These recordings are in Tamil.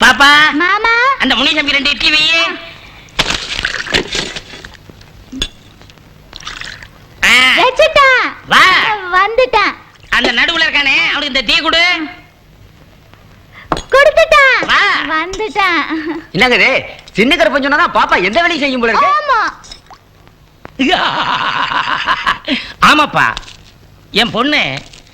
பாப்பா மாமா. அந்த முனிசாமி ரெண்டு இட்லி வெய்யு ஆ, வச்சுட்டான். வா. வந்துட்டான். அந்த நடுவுல இருக்கானே அவனுக்கு இந்த டீ கொடு. கொடுத்துட்டான். வா. வந்துட்டான். என்னங்க இது சின்ன கருப்பன் சொன்னா பாப்பா எந்த வேலையும் செய்யும் போல இருக்கு. ஆமா. ஆமாப்பா. என் பொண்ணு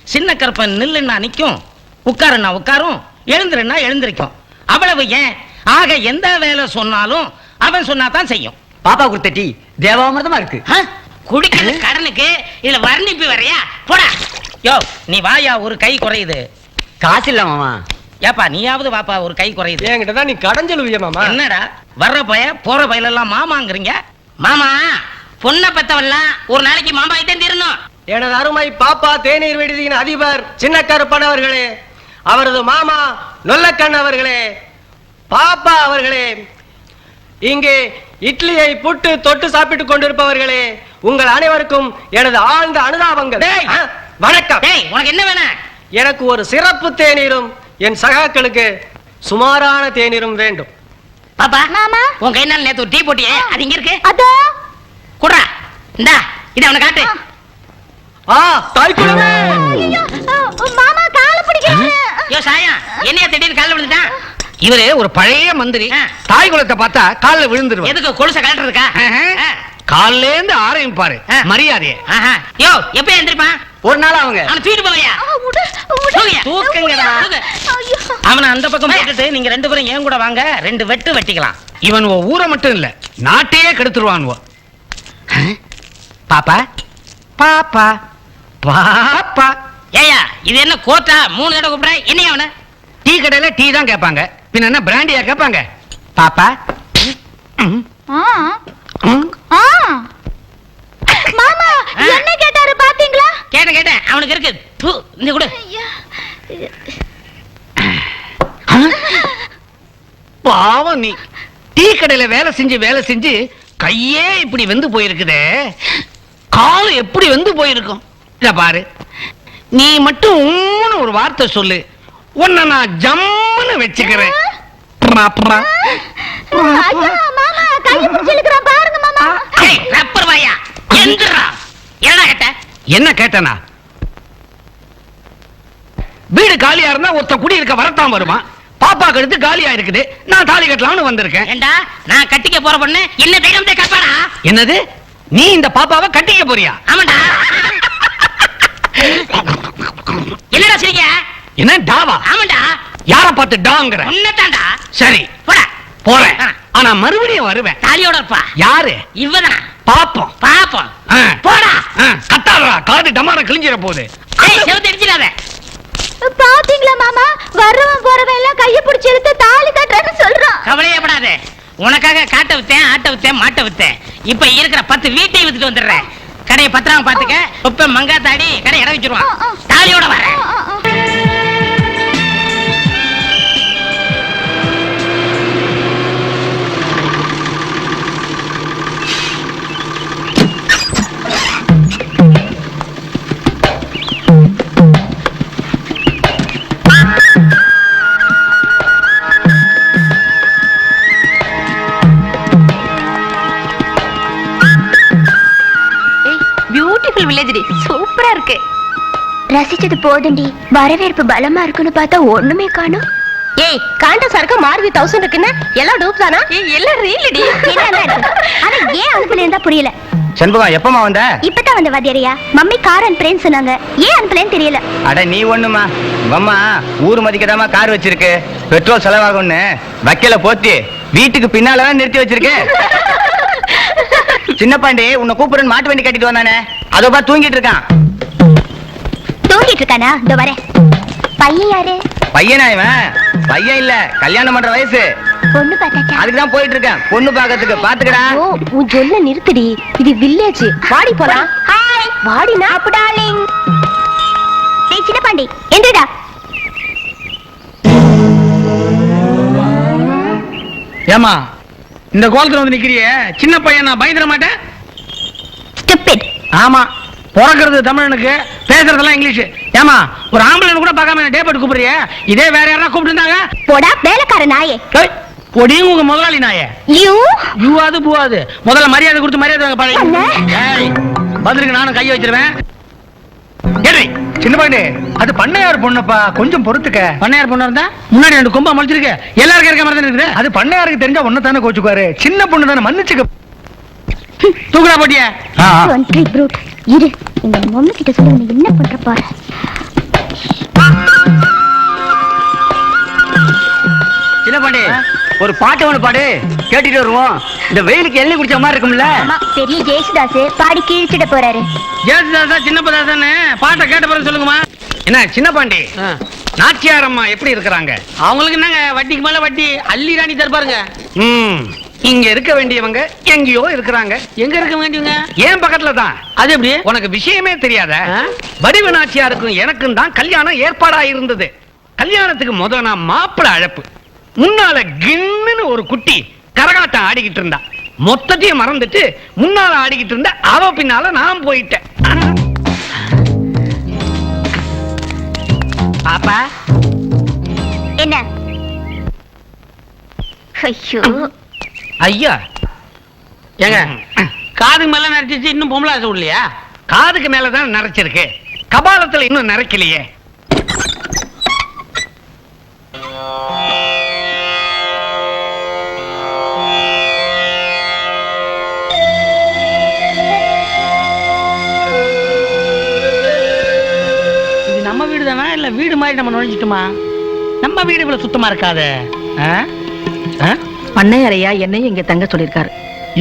சின்ன கருப்பன் நில்லுன்னா நிக்கும் உட்காருன்னா உட்காரும் எழுந்துருன்னா எழுந்திருக்கும். அவ்வளவு ஏன்? ஆக எந்த வேலை சொன்னாலும் அவன் சொன்னா தான் செய்யும். பாப்பா கொடுத்த டீ தேவாமிர்தமா இருக்கு. ஆ? குடிக்கிறது கடனுக்கு இதுல வர்ணிப்பு வரையா? போடா. யோ நீ வாயா ஒரு கை குறையுது. காசு இல்ல மாமா. ஏப்பா நீயாவது வாப்பா ஒரு கை குறையுது. என்கிட்ட தான் நீ கடைஞ்சலுவிய மாமா. என்னடா வர்ற பய போற பயலெல்லாம் மாமாங்கிறீங்க? மாமா பொண்ணை பெத்தவெல்லாம் ஒரு நாளைக்கு மாமா கிட்டே தீரணும். எனது அருமை பாப்பா தேநீர் விடுதியின் அதிபர் சின்ன கருப்பன் அவர்களே. அவரது மாமா நொல்லக்கண் அவர்களே பாப்பா அவர்களே இங்கே இட்லியை புட்டு தொட்டு சாப்பிட்டுக் கொண்டிருப்பவர்களே உங்கள் அனைவருக்கும் எனது ஆழ்ந்த அனுதாபங்கள். வணக்கம். உனக்கு என்ன வேணும் எனக்கு ஒரு சிறப்பு தேநீரும் என் சகாக்களுக்கு சுமாரான தேநீரும் வேண்டும். பாப்பா மாமா. உன் கை நாள் நேத்து ஒரு டீ போட்டியே அது இங்க இருக்கு. அதோ. குடுறா இந்தா இத அவனை காட்டு. ஆ. தாய் குழந்தை. மாமா கால பிடிக்கிறாரு. யோ என்னைய திடீர்னு கால்ல விழுந்துட்டான்? இவரு ஒரு பழைய மந்திரி. தாய் குலத்தை பார்த்தா கால்ல விழுந்துருவார். எதுக்கு கொலுச கலட்டுறதுக்கா. கால்ல இருந்து ஆரம்பிப்பாரு. மரியாதைய. யோ எப்ப எந்திரிப்பான் ஒரு நாள் அவங்க. அவனை தூக்கிட்டு போவையா தூக்குங்கடா. அவனை அந்த பக்கம் போட்டுட்டு நீங்க ரெண்டு பேரும் ஏன் கூட வாங்க ரெண்டு வெட்டு வெட்டிக்கலாம். இவன் உன் ஊரை மட்டும் இல்ல நாட்டையே கெடுத்துருவான் உன். ஆ? பாப்பா. பாப்பா. பாப்பா. ஏயா இது என்ன கோட்டா மூணு தடவை கூப்பிடுற? என்னையா அவனை? டீ கடையில டீ தான் கேட்பாங்க. பின்ன என்ன பிராண்டியா கேட்பாங்க? பாப்பா. மாமா. என்ன கேட்டாரு பாத்தீங்களா? கேட்டேன் கேட்டேன். அவனுக்கு இருக்கு து, இந்த கொடு. ஐயா. பாவம் நீ. டீ கடையில வேலை செஞ்சு வேலை செஞ்சு கையே இப்படி வெந்து போயிருக்குதே. கால் எப்படி வெந்து போயிருக்கும்? இத பாரு. நீ மட்டும் ஊன்னு ஒரு வார்த்தை சொல்லு. உன்னை நான் ஜம்முன்னு வச்சுக்கிறேன். பாப்பா. ஐயா, மாமா கையை பிடிச்சு இழுக்கிறான். பாருங்க மாமா. ஏய், ரப்பர் வாயா. எந்திரா. என்னடா கேட்ட? என்ன கேட்டனா? வீடு காலியா இருந்தா ஒருத்த குடி இருக்க வரத்தான் வருமா பாப்பா கழுத்து காலியா இருக்குது. நான் தாலி கட்டலாம்னு வந்திருக்கேன். ஏண்டா நான் கட்டிக்க போற பொண்ணு என்ன தைரியம் என்னது? நீ இந்த பாப்பாவை கட்டிக்க போறியா? ஆமாண்டா. என்னடா சிரிக்க என்ன டாவா? ஆமாண்டா. யார பார்த்து டாங்கிற? உன்னதாண்டா சரி போடா. போறேன். ஆனா மறுபடியும் வருவேன். தாலியோட இருப்பா. யாரு? இவதான் பாப்போம். பாப்போம். போடா. ஆ, கத்தாதடா. காது டமார கிழிஞ்சிட போகுது. செவுத்து அடிச்சிடாத பாத்தீங்களா மாமா? வர்றவன் போறவன் எல்லாம் கையை பிடிச்சு இழுத்து தாலி கட்டுறேன்னு சொல்றான். கவலையப்படாத உனக்காக காட்ட வித்தேன் ஆட்ட வித்தேன் மாட்ட வித்தேன். இப்ப இருக்கிற பத்து வீட்டையும் வித்துட்டு வந்துடுறேன். கடையை பத்திரம் பாத்துக்க இப்ப மங்காத்தாடி கடை இடம் வச்சிருவான். தாலியோட வரேன் ரசிச்சது போதுண்டி. வரவேற்பு பலமா இருக்குன்னு பார்த்தா ஒண்ணுமே காணும். ஏய் காண்ட சரக்கு மாருதி தௌசண்ட் இருக்குன்னு? எல்லாம் டூப் தானா? எல்லாம் ரீல் டி. ஆனா ஏன் அனுப்பல இருந்தா புரியல. சண்முகம் எப்பமா வந்த? இப்பதான் வந்த வாத்தியாரியா? மம்மி கார் அனுப்புறேன்னு சொன்னாங்க. ஏன் அனுப்பலன்னு தெரியல. அட நீ ஒண்ணுமா? அம்மா ஊர் மதிக்கதாமா கார் வச்சிருக்கு. பெட்ரோல் செலவாகும்னு. வக்கீல போத்தி. வீட்டுக்கு பின்னாலதான் நிறுத்தி வச்சிருக்கேன் சின்ன பாண்டி உன்னை கூப்பிடுன்னு மாட்டு வண்டி கட்டிட்டு வந்தானே. அதோ பா தூங்கிட்டு இருக்கான். இருக்கானா வரேன். பையன் யாரு? பையனா இவன்? பையன் இல்ல கல்யாணம் பண்ற வயசு. பொண்ணு பார்த்தாச்சா? அதுக்கு தான் போயிட்டு இருக்கேன் பொண்ணு பாக்கிறதுக்கு பாத்துக்கடா ஓ உன் சொல்ல நிறுத்துடி. இது வில்லேஜ் வாடி போலாம். ஹாய் வாடினா? அப்பு டார்லிங் டேய் சின்ன பாண்டி எந்திரடா. ஏமா இந்த கோலத்துல வந்து நிக்கிறியே? சின்ன பையன் நான் பயந்துட மாட்டேன். ஸ்டூபிட் ஆமா. பிறக்கிறது தமிழனுக்கு பேசுறதெல்லாம் இங்கிலீஷ். ஏமா ஒரு ஆம்பளை கூட பார்க்காம டே போட்டு கூப்பிடுறிய? இதே வேற யாரா கூப்பிட்டுருந்தாங்க போடா வேலைக்கார நாயே. பொடியும் உங்க முதலாளி நாயே. யூ? யூவாது பூவாது. முதல்ல மரியாதை கொடுத்து மரியாதை பழகி. ஏய், பதிலுக்கு நானும் கை வச்சிருவேன். சின்ன பாண்டி அது பண்ணையார் பொண்ணுப்பா. கொஞ்சம் பொறுத்துக்க. பண்ணையார் பொண்ணு இருந்தா? முன்னாடி ரெண்டு கொம்பா முளைச்சிருக்கு எல்லாருக்கும் இருக்க மாதிரி இருக்குது? அது பண்ணையாருக்கு தெரிஞ்சா ஒன்ன தானே கோச்சுக்குவாரு. சின்ன பொண்ணு தானே மன்னிச்சுக்க. தூக்குடா போட்டிய. இரு இந்த மம்மி கிட்ட சொல்லி உன்னை என்ன பண்ற பாரு. சின்ன பாண்டி ஒரு பாட்டு ஒண்ணு பாடு கேட்டுட்டு வருவோம். இந்த வெயிலுக்கு எண்ணெய் குடிச்ச மாதிரி இருக்கும்ல? பெரிய ஜெயசுதாஸ் பாடி கீழ்ச்சிட போறாரு. ஜேசுதாசா சின்ன பாட்டை கேட்ட பிறகு சொல்லுங்கம்மா. என்ன சின்ன பாண்டி நாச்சியார் அம்மா எப்படி இருக்கிறாங்க? அவங்களுக்கு என்னங்க வட்டிக்கு மேல வட்டி அள்ளி ராணி தருப்பாருங்க. ம். இங்க இருக்க வேண்டியவங்க எங்கேயோ இருக்கிறாங்க. எங்க இருக்க வேண்டியவங்க? ஏன் பக்கத்துல தான்? அது எப்படி? உனக்கு விஷயமே தெரியாத. வடிவு நாச்சியாருக்கும் எனக்கும் தான் கல்யாணம் ஏற்பாடா இருந்தது கல்யாணத்துக்கு முத நான் மாப்பிள அழைப்பு. முன்னால கின்னுன்னு ஒரு குட்டி கரகாட்டம் ஆடிக்கிட்டு இருந்தா. மொத்தத்தையும் மறந்துட்டு முன்னால ஆடிக்கிட்டு இருந்தா அவ பின்னால நான் போயிட்டேன். பாப்பா. என்ன? ஐயோ. ஐயா. ஏங்க காதுக்கு மேல நரைச்சிச்சு இன்னும் பொம்பளை ஆசை இல்லையா காதுக்கு மேல தான் நரைச்சிருக்கு. கபாலத்துல இன்னும் நரைக்கலையே. நம்ம வீடு தானா இல்ல வீடு மாதிரி நம்ம நுழைஞ்சிட்டுமா? நம்ம வீடு இவ்வளவு சுத்தமா இருக்காதே. ஆ? ஆ? பண்ணையறையா என்னையும் இங்க தங்க சொல்லிருக்காரு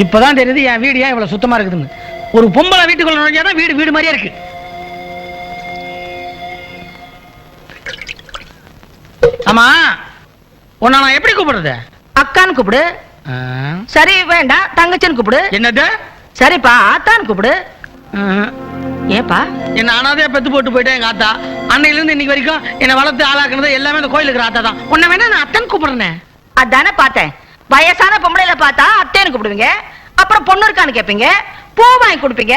இப்பதான் தெரியுது என் வீடு ஏன் இவ்வளவு சுத்தமா இருக்குதுன்னு. ஒரு பொம்பளை வீட்டுக்குள்ள நுழைஞ்சாதான் வீடு வீடு மாதிரியே இருக்கு. ஆமா உன்னை நான் எப்படி கூப்பிடுறது? அக்கான்னு கூப்பிடு. சரி வேண்டாம். தங்கச்சின்னு கூப்பிடு. என்னது? சரிப்பா ஆத்தான்னு கூப்பிடு. ஏப்பா? என்ன அனாதையா பெத்து போட்டு போயிட்டேன் எங்க ஆத்தா. அன்னையில இருந்து இன்னைக்கு வரைக்கும் என்னை வளர்த்து ஆளாக்குனது எல்லாமே இந்த கோயிலுக்கு ஆத்தா தான். உன்னை வேணா நான் அத்தன் கூப்பிடுறேன். அதானே பார்த்தேன். வயசான பொம்பளையில பார்த்தா அத்தைன்னு கூப்பிடுவீங்க. அப்புறம் பொண்ணு இருக்கான்னு கேட்பீங்க. பூ வாங்கி கொடுப்பீங்க.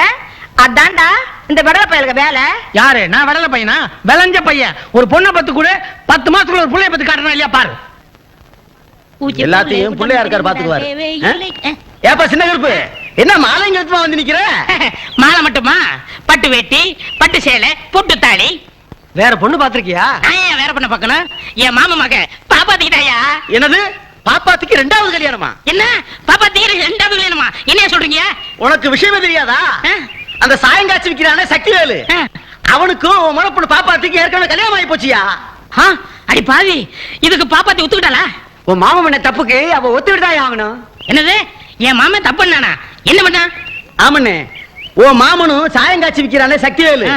அதான்டா இந்த விடல பயலுக்கு வேலை. யாரு? நான் விடல பையனா? விளைஞ்ச பையன். ஒரு பொண்ணை பத்து கூட. பத்து மாசத்துல ஒரு புள்ளைய பத்து காட்டணும் இல்லையா? பாரு. எல்லாத்தையும் பிள்ளையா இருக்காரு பாத்துக்குவாரு ஏப்பா சின்ன கருப்பு. என்ன மாலைங்க வந்து நிக்கிற? மாலை மட்டுமா? பட்டு வேட்டி பட்டு சேலை பொட்டு தாலி. வேற பொண்ணு பாத்திருக்கியா நான் ஏன் வேற பண்ண பார்க்கணும்? என் மாமா மக பாப்பாத்திக்கிட்டாயா? என்னது? பாப்பாத்துக்கு ரெண்டாவது கல்யாணமா? என்ன? பாப்பாத்திக்கு ரெண்டாவது வேணுமா என்ன சொல்றீங்க? உனக்கு விஷயமே தெரியாதா? அந்த சாயங்காட்சி விக்கிறானே சக்திவேலு. அவனுக்கும் உன் முளப்பொண்ணு பாப்பாத்துக்கு ஏற்கனவே கல்யாணம் ஆகி போச்சியா? அடி பாவி இதுக்கு பாப்பாத்தி ஒத்துக்கிட்டாளா? உன் மாமன் பண்ண தப்புக்கு அவ ஒத்துக்கிட்டு ஆகணும்? என்னது? என் மாமன் தப்பு என்ன பண்ணான் ஆமண்ணே உன் மாமனும் சாயங்காட்சி விக்கிறானே சக்திவேலு.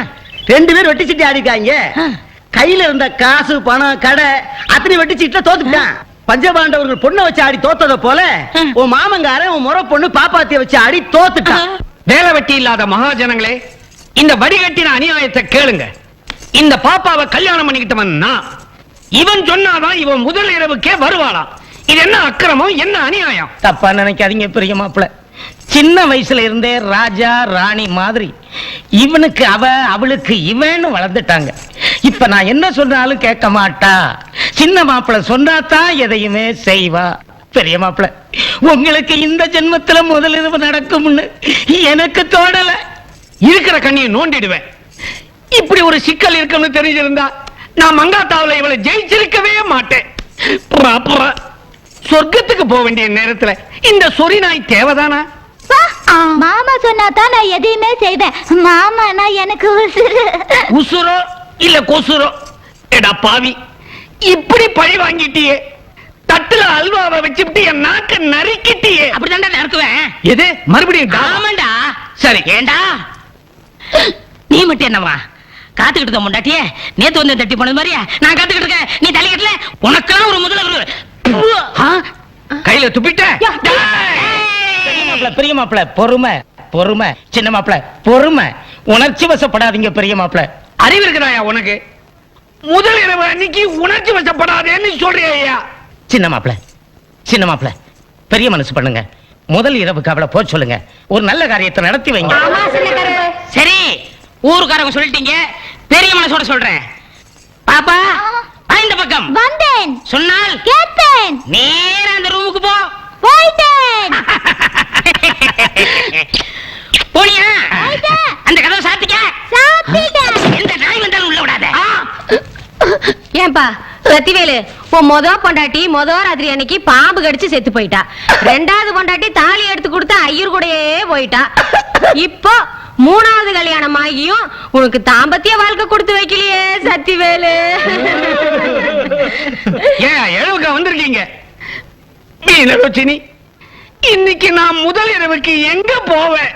ரெண்டு பேரும் வெட்டி சீட்டு ஆடிக்காங்க. கையில இருந்த காசு பணம் கடை அத்தனை வெட்டி சீட்டுல தோத்துட்டான் பஞ்சபாண்டவர்கள் பொண்ணை வச்சு ஆடி தோத்தத போல. உன் மாமங்காரன் உன் முறை பொண்ணு பாப்பாத்திய வச்சு ஆடி தோத்துட்டான் வேலை வெட்டி இல்லாத மகாஜனங்களே இந்த வடிகட்டின அநியாயத்தை கேளுங்க. இந்த பாப்பாவை கல்யாணம் பண்ணிக்கிட்டவன் நான் இவன் சொன்னாதான் இவன் முதல் இரவுக்கே வருவாளாம். இது என்ன அக்கிரமம் என்ன அநியாயம்? தப்பா நினைக்காதீங்க பெரிய மாப்பிள. சின்ன வயசுல இருந்தே ராஜா ராணி மாதிரி இவனுக்கு அவ அவளுக்கு இவன்னு வளர்ந்துட்டாங்க. இப்ப நான் என்ன சொன்னாலும் கேட்க மாட்டா. சின்ன மாப்பிள சொன்னாதான் எதையுமே செய்வா. பெரிய மாப்பிள உங்களுக்கு இந்த ஜென்மத்துல முதல் இரவு நடக்கும்னு எனக்கு தோணல. இருக்கிற கண்ணியை நோண்டிடுவேன். இப்படி ஒரு சிக்கல் இருக்குன்னு தெரிஞ்சிருந்தா நான் மங்காத்தாவுல இவளை ஜெயிச்சிருக்கவே மாட்டேன். சொர்க்கத்துக்கு போக வேண்டிய நேரத்துல இந்த சொறி நாய் தேவைதானா? மாமா சொன்னா தான் நான் எதையுமே செய்வேன். மாமா நான் எனக்கு உசுரு உசுரோ இல்ல கொசுரோ? எடா பாவி. இப்படி பழி வாங்கிட்டியே. தட்டுல அல்வாவை வச்சுட்டு என் நாக்க நறுக்கிட்டியே. அப்படிதான்டா நடக்குவேன் எது? மறுபடியும் ஆமாண்டா. சரி ஏண்டா? நீ மட்டும் என்னவா காத்துக்கிட்டு இருக்க முண்டாட்டியே நேத்து வந்து தட்டி போனது மாதிரியா? நான் காத்துக்கிட்டு இருக்கேன். நீ தள்ளி கட்டல. உனக்கெல்லாம் ஒரு முதல்ல ஆ? கையில துப்பிட்ட? பெரிய மாப்பிள பொறுமை பொறுமை. சின்ன மாப்பிள பொறுமை. உணர்ச்சி வசப்படாதீங்க பெரிய மாப்பிள. அறிவு இருக்கிறாயா உனக்கு? முதல் இரவு அன்னைக்கு உணர்ச்சி வசப்படாதேன்னு சொல்றியா சின்ன மாப்பிள சின்ன மாப்பிள பெரிய மனசு பண்ணுங்க. முதல் இரவுக்கு அவளை போக சொல்லுங்க. ஒரு நல்ல காரியத்தை நடத்தி வைங்க. சரி ஊருக்காரங்க சொல்லிட்டீங்க. பெரிய மனசோட சொல்றேன். பாப்பா இந்த பக்கம். வந்தேன். சொன்னால் கேட்டேன் நேரா அந்த ரூமுக்கு போ. போயிட்டேன். போனியா. அந்த கதவை சாத்திக்க. சாப்பிட்டேன் எந்த நாய் வந்தாலும் உள்ள விடாத ஏன்பா சத்திவேலு உன் மொத பொண்டாட்டி மொத ராத்திரி அன்னைக்கு பாம்பு கடிச்சு செத்து போயிட்டா. ரெண்டாவது பொண்டாட்டி தாலி எடுத்து கொடுத்து ஐயர் கூடயே போயிட்டா. இப்போ மூணாவது கல்யாணம் ஆகியும் உனக்கு தாம்பத்திய வாழ்க்கை கொடுத்து வைக்கலையே சத்திவேலு. ஏன் எழுவுக்கா வந்திருக்கீங்க? மீனலோச்சினி இன்னைக்கு நான் முதல் இரவுக்கு எங்க போவேன்?